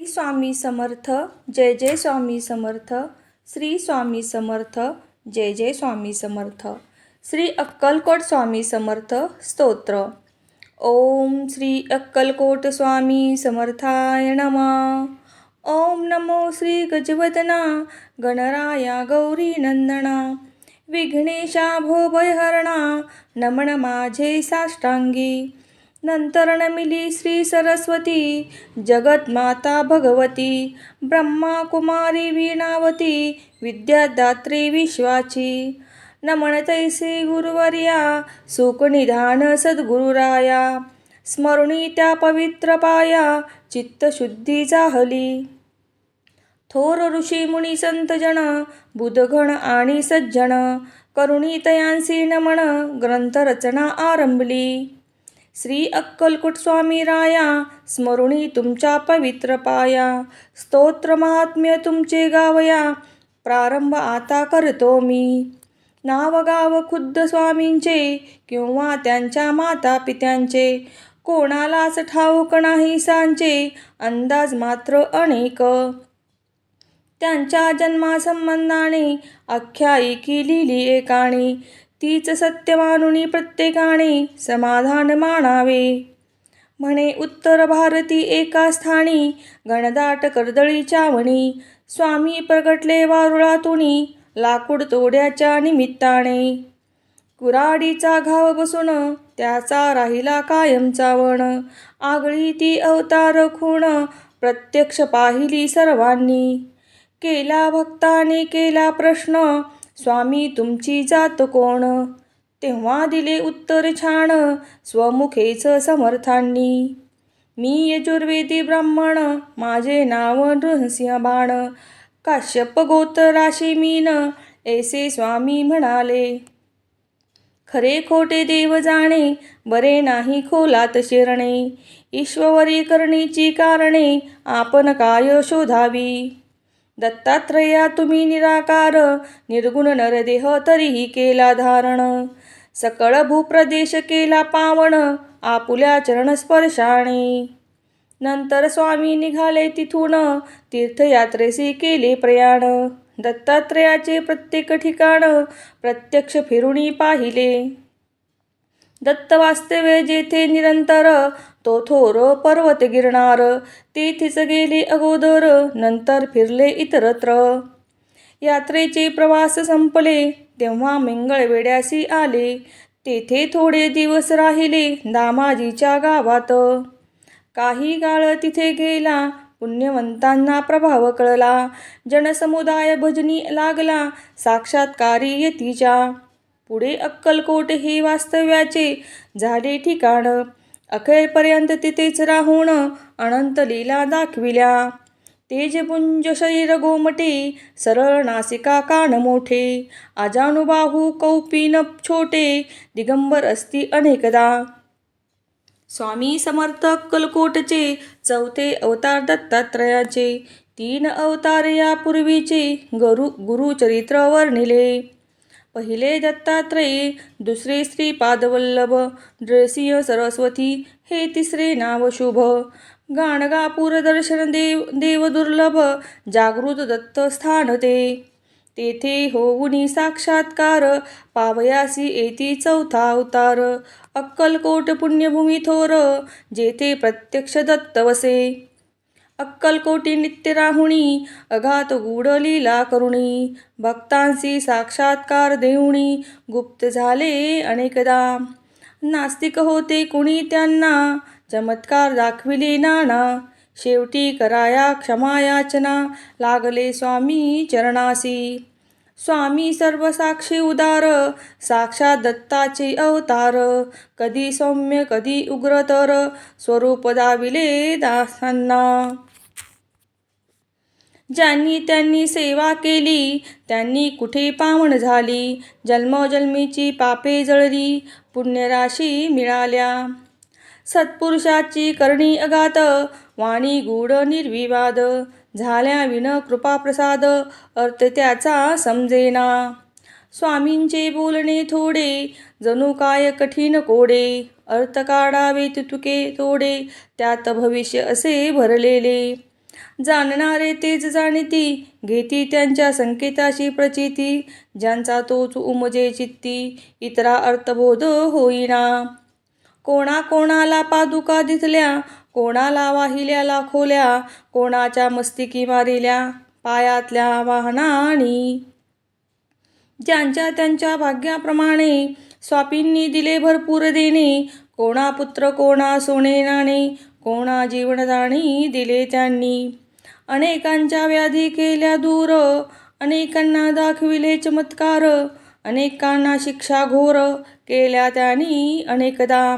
श्री स्वामी समर्थ जय जय स्वामी समर्थ श्री स्वामी समर्थ जय जय स्वामी समर्थ. श्री अक्कलकोट स्वामी समर्थ स्तोत्र. ओम श्री अक्कलकोट स्वामी समर्थाय नमा. ओम नमो श्री गजवदना गणराया गौरी नंदना विघ्नेशा भोभयहरणा नमन माझे साष्टांगी. नंतर मिली श्री सरस्वती जगतमाता भगवती ब्रह्मा कुमारी वीणावती विद्यादात्री विश्वाची. नमन तैसे गुरुवर्या सुखनिधान सद्गुरुराया स्मरणी त्या पवित्र पाया चित्तशुद्धी जाहली. थोर ऋषी मुनी संतजन बुधगण आणि सज्जन करुणी तयांसी नमन ग्रंथरचना आरंभली. श्री अक्कलकुट स्वामी राया स्मरुणी तुमच्या पवित्र पाया. स्तोत्र महात्म्य तुमचे गावया प्रारंभ आता करतो मी. नाव गाव खुद्द स्वामींचे किंवा त्यांच्या माता पित्यांचे कोणालाच ठाऊक नाही सांचे अंदाज मात्र अनेक. त्यांच्या जन्मासंबंधाने आख्यायिकी लिहिली एकाने तीच सत्यवानुनी प्रत्येकाने समाधान मानावे. म्हणे उत्तर भारती एका स्थानी घनदाट कर्दळीच्या चावणी. स्वामी प्रगटले वारुळातुनी लाकूड तोड्याच्या निमित्ताने. कुराडीचा घाव बसून त्याचा राहिला कायम चावण. आगळी ती अवतार खूण प्रत्यक्ष पाहिली सर्वांनी. केला भक्ताने केला प्रश्न स्वामी तुमची जात कोण? तेव्हा दिले उत्तर छान स्वमुखेच समर्थांनी. मी यजुर्वेदी ब्राह्मण माझे नाव नृसिंह बाण. काश्यप गोत्राशी मीन ऐसे स्वामी म्हणाले. खरे खोटे देव जाणे बरे नाही खोलात शिरणे. ईश्वरी करणीची कारणे आपण काय शोधावी? दत्तात्रया तुम्ही निराकार निर्गुण नरदेह तरीही केला धारण. सकळ भूप्रदेश केला पावण आपुल्या चरणस्पर्शाने. नंतर स्वामी निघाले तिथून तीर्थयात्रेसी केले प्रयाण. दत्तात्रयाचे प्रत्येक ठिकाण प्रत्यक्ष फिरुणी पाहिले. दत्त वास्तव्य जेथे निरंतर तो थोर पर्वत गिरणार. तेथेच गेले अगोदर नंतर फिरले इतरत्र. यात्रेचे प्रवास संपले तेव्हा वेड्यासी आले. तेथे थोडे दिवस राहिले दामाजीच्या गावात. काही काळ तिथे गेला पुण्यवंतांना प्रभाव कळला. जनसमुदाय भजनी लागला साक्षात्कारी येतीच्या. पुढे अक्कलकोट हे वास्तव्याचे झाले ठिकाण. अखेरपर्यंत तिथेच राहून अनंत लीला दाखविल्या. तेजपुंज शरीर गोमटे सरळ नासिका कान मोठे. अजानुबाहू कौपीन छोटे दिगंबर असती अनेकदा. स्वामी समर्थ कलकोटचे चौथे अवतार दत्तात्रयाचे तीन अवतार यापूर्वीचे गुरु गुरुचरित्र वर्णिले पहिले दत्तात्रये दुसरे श्री पादवल्लभ नृसिंह सरस्वती हे तिसरे नाव शुभ. गाणगापूर दर्शन देव देवदुर्लभ जागृत दत्त स्थान ते. तेथे होऊनी साक्षात्कार पावयासी येती चौथा अवतार अक्कलकोट पुण्यभूमी थोर जेथे प्रत्यक्ष दत्त वसे. अक्कलकोटी नित्य राहुणी अघात गूढ लीला करुणी भक्तांशी साक्षात्कार देऊणी गुप्त झाले अनेकदा. नास्तिक होते कुणी त्यांना चमत्कार दाखविले नाना शेवटी कराया क्षमायाचना लागले स्वामी चरणासी. स्वामी सर्व साक्षी उदार साक्षात दत्ताचे अवतार कधी सौम्य कधी उग्रतर स्वरूप दाविले दासांना. ज्यांनी त्यांनी सेवा केली त्यांनी कुठे पावन झाली जन्मोजन्मीची पापे जळली पुण्यराशी मिळाल्या. सत्पुरुषाची करणी अगात वाणी गूढ निर्विवाद झाल्या विन कृपाप्रसाद अर्थ त्याचा समजेना. स्वामींचे बोलणे थोडे जणू काय कठीण कोडे अर्थ काढावे तुके तोडे त्यात भविष्य असे भरलेले. जाणणारे तेच जाणीती घेती त्यांच्या संकेताशी प्रचिती ज्यांचा तोच उमजे चित्ती इतरा अर्थबोध होईना. कोणा कोणाला पादुका दिसल्या कोणाला वाहिल्या लाखोल्या कोणाच्या मस्तिकी मारिल्या पायातल्या वाहनानी. ज्यांच्या त्यांच्या भाग्याप्रमाणे स्वापींनी दिले भरपूर देणे कोणा पुत्र कोणा सोने नाणे कोणा जीवनदाणी दिले त्यांनी. अनेकांच्या व्याधी केल्या दूर अनेकांना दाखविले चमत्कार अनेकांना शिक्षा घोर केल्या त्यांनी अनेकदा.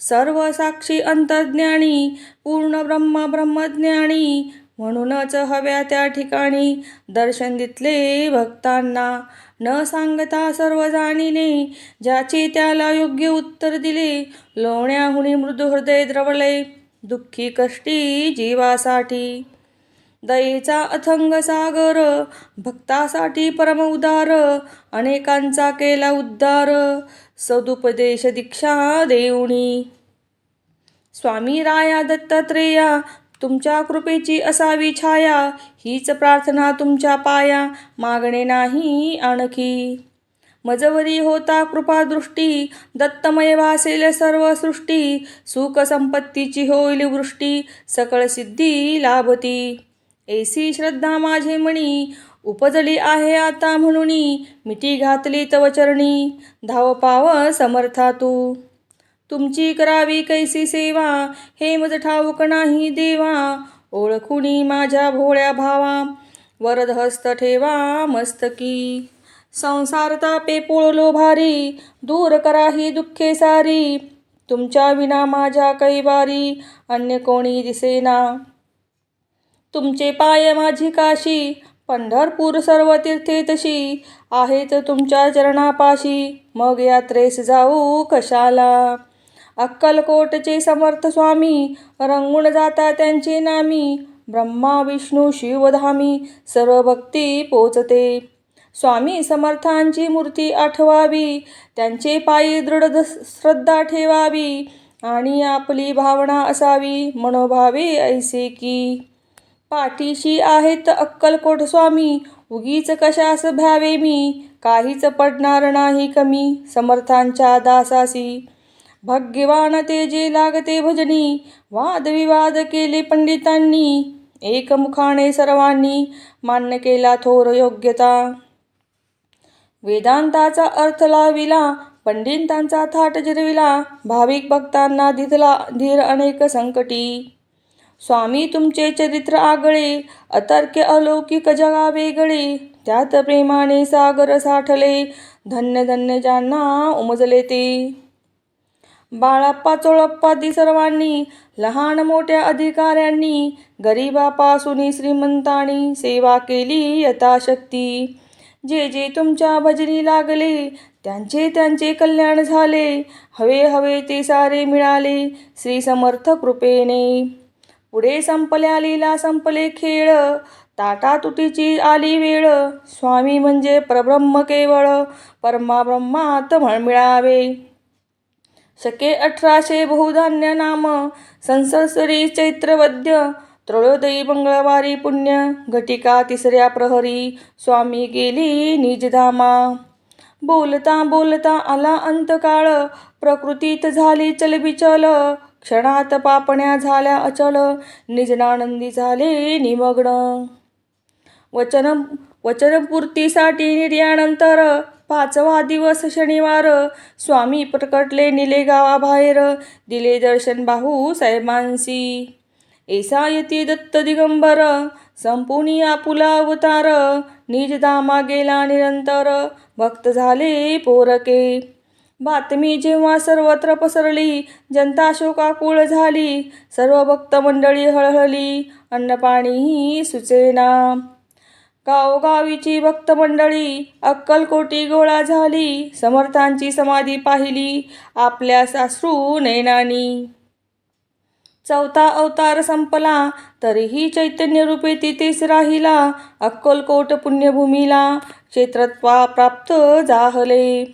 सर्व साक्षी अंतर्ज्ञानी पूर्ण ब्रह्म ब्रह्मज्ञानी म्हणूनच हव्या त्या ठिकाणी दर्शन दितले भक्तांना. न सांगता सर्व जाणिले ज्याचे त्याला योग्य उत्तर दिले लोण्याहुनी मृदू हृदय द्रवले दुःखी कष्टी जीवासाठी. दयेचा अथंग सागर भक्तासाठी परम उदार अनेकांचा केला उद्धार सदुपदेश दीक्षा देऊनी. स्वामी राया दत्तात्रेया तुमच्या कृपेची असावी छाया हीच प्रार्थना तुमच्या पाया मागणे नाही आणखी. मजवरी होता कृपादृष्टी दत्तमय वासेल सर्व सृष्टी सुख संपत्तीची होईल वृष्टी सकळ सिद्धी लाभती. ऐसी श्रद्धा माझे मणी उपजली आहे आता म्हणूनी मिठी घातली तव चरणी धाव पाव समर्था तू. तुमची करावी कैसी सेवा हे मज ठाऊक नाही देवा ओळखुणी माझ्या भोळ्या भावा वरद हस्त ठेवा मस्तकी. संसार तापे पोळलो भारी दूर करा ही दुःखे सारी तुमच्या विना माझ्या कैवारी अन्य कोणी दिसेना. तुमचे पाय माझी काशी पंढरपूर सर्व तीर्थे तशी आहेत तुमच्या चरणापाशी मग यात्रेस जाऊ कशाला? अक्कलकोटचे समर्थ स्वामी रंगून जाता त्यांचे नामी. ब्रह्मा विष्णू शिवधामी सर्व भक्ती पोचते. स्वामी समर्थांची मूर्ती आठवावी त्यांचे पायी दृढ श्रद्धा ठेवावी आणि आपली भावना असावी मनोभावे ऐसे की. पाठीशी आहेत अक्कलकोट स्वामी उगीच कशास भ्यावे मी? काहीच पडणार नाही कमी समर्थांच्या दासासी भाग्यवान तेजे लागते भजनी वादविवाद केले पंडितांनी एकमुखाने सर्वांनी मान्य केला थोर योग्यता. वेदांताचा अर्थ लाविला पंडितांचा थाट जिरविला भाविक भक्तांना दिधला धीर अनेक संकटी. स्वामी तुमचे चरित्र आगळे अतर्क्य अलौकिक जगा वेगळे त्यात प्रेमाने सागर साठले धन्य धन्य ज्यांना उमजले ते. बाळाप्पा चोळप्पादी सर्वांनी लहान मोठ्या अधिकाऱ्यांनी गरिबापासून श्रीमंतांनी सेवा केली यथाशक्ती. जे जे तुमच्या भजनी लागले त्यांचे त्यांचे कल्याण झाले हवे हवे ते सारे मिळाले श्री समर्थ कृपेने. पुढे संपल्या लीला संपले खेळ ताटा तुटीची आली वेळ स्वामी म्हणजे परब्रह्म केवळ परमा ब्रह्मात म्हण मिळावे. शके अठराशे बहुधान्य नाम संससरी चैत्रवद्य त्रळोदयी मंगळवारी पुण्य घटिका तिसऱ्या प्रहरी स्वामी गेली निजधामा. बोलता बोलता आला अंतकाळ प्रकृतीत झाली चलबिचल क्षणात पापण्या झाल्या अचल निजनानंदी झाले निमग्न. वचन वचनपूर्तीसाठी निर्यानंतर पाचवा दिवस शनिवार. स्वामी प्रकटले निले गावाबाहेर. दिले दर्शन बाहू साहेबांसी येसायती दत्त दिगंबर. संपुनिया आपुला अवतार निजधामा गेला निरंतर. भक्त झाले पोरके. बातमी जेव्हा सर्वत्र पसरली जनता शोकाकुळ झाली. सर्व भक्त मंडळी हळहळली. अन्नपाणीही सुचेना. गावोगावीची भक्त मंडळी अक्कलकोटी गोळा झाली समर्थांची समाधी पाहिली आपल्या सासरू नैनानी. चौथा अवतार संपला तरीही चैतन्य रूपे तिथेच राहिला अक्कलकोट पुण्यभूमीला क्षेत्रत्वा प्राप्त जाहले.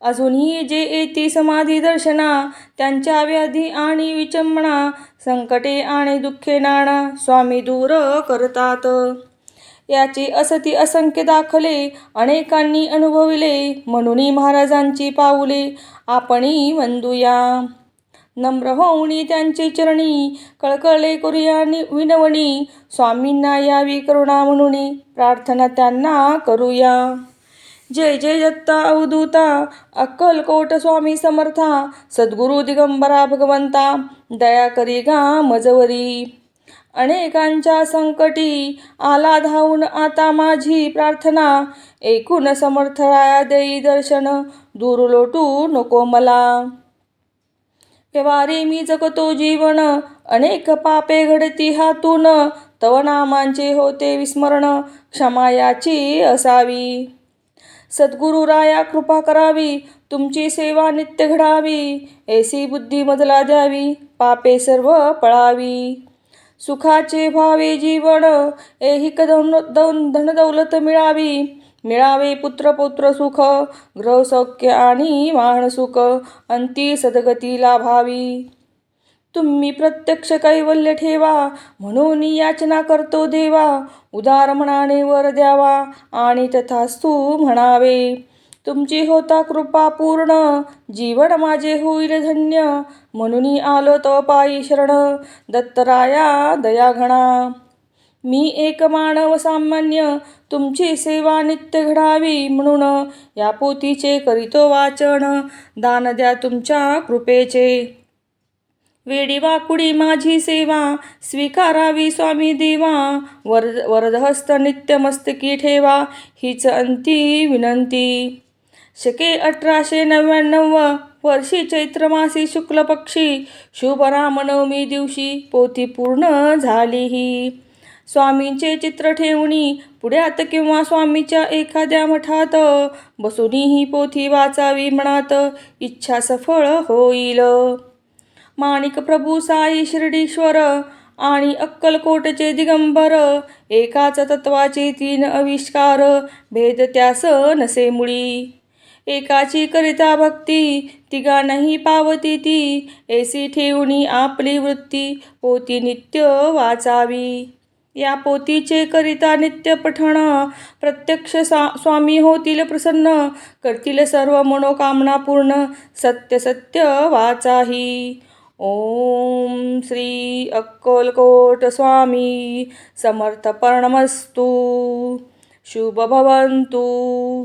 अजूनही जे येती समाधी दर्शना त्यांच्या व्याधी आणि विचंबना संकटे आणि दुःखे नाणा स्वामी दूर करतात. याची असती असंख्य दाखले अनेकांनी अनुभविले म्हणून महाराजांची पाऊले आपणही वंदूया नम्र होऊनी त्यांचे चरणी कळकळे करूया नि- विनवणी स्वामींना यावी करुणा म्हणून प्रार्थना त्यांना करूया. जय जय दत्ता अवधूता अक्कलकोट स्वामी समर्था सद्गुरु दिगंबरा भगवंता दया करी गा मजवरी. अनेकांच्या संकटी आला धावून आता माझी प्रार्थना. एकूण समर्थराया देई दर्शन दूर लोटू नको मला. केवारी मी जगतो जीवन अनेक पापे घडती हातून. तव नामांचे होते विस्मरण क्षमायाची असावी. सद्गुरुराया कृपा करावी तुमची सेवा नित्य घडावी. ऐसी बुद्धी मजला द्यावी पापे सर्व पळावी. सुखाचे भावे जीवन ऐहिक दौन धन धनदौलत मिळावी. मिळावे पुत्र पौत्र सुख ग्रह सौख्य आणि वाहन सुख अंती सदगती लाभावी तुम्ही प्रत्यक्ष कैवल्य ठेवा म्हणून याचना करतो देवा. उदार मनाने वर द्यावा आणि तथास्तू म्हणावे. तुमची होता कृपा पूर्ण. जीवन माझे होईल धन्य. म्हणून आलो तो पायी शरण. दत्तराया दयाघणा. मी एक मानव सामान्य. तुमची सेवा नित्य घडावी म्हणून. या पोतीचे करीतो वाचन. दान द्या तुमच्या कृपेचे. वेडी वाकुडी माझी सेवा. स्वीकारावी स्वामी देवा. वर वरदहस्त नित्य मस्तकी ठेवा. हीच अंती विनंती. शके अठराशे नव्याण्णव वर्षी चैत्रमासी शुक्ल पक्षी शुभ रामनवमी दिवशी पोथी पूर्ण झाली ही स्वामींचे चित्र ठेवणी पुढ्यात किंवा स्वामीच्या एखाद्या मठात बसूनी ही पोथी वाचावी मनात इच्छा सफळ होईल. माणिक प्रभू साई शिर्डीश्वर आणि अक्कलकोटचे दिगंबर एकाच तत्वाचे तीन आविष्कार भेद त्यास नसे मुळी. एकाची करिता भक्ती तिगा नाही पावती ती. ऐसी ठेवणी आपली वृत्ती पोती नित्य वाचावी. या पोतीचे करिता नित्य पठण प्रत्यक्ष सा स्वामी होतील प्रसन्न. करतील सर्व मनोकामना पूर्ण सत्य सत्य वाचाही. ओम श्री अक्कलकोट स्वामी समर्थपर्णमस्तु शुभ भवन्तु.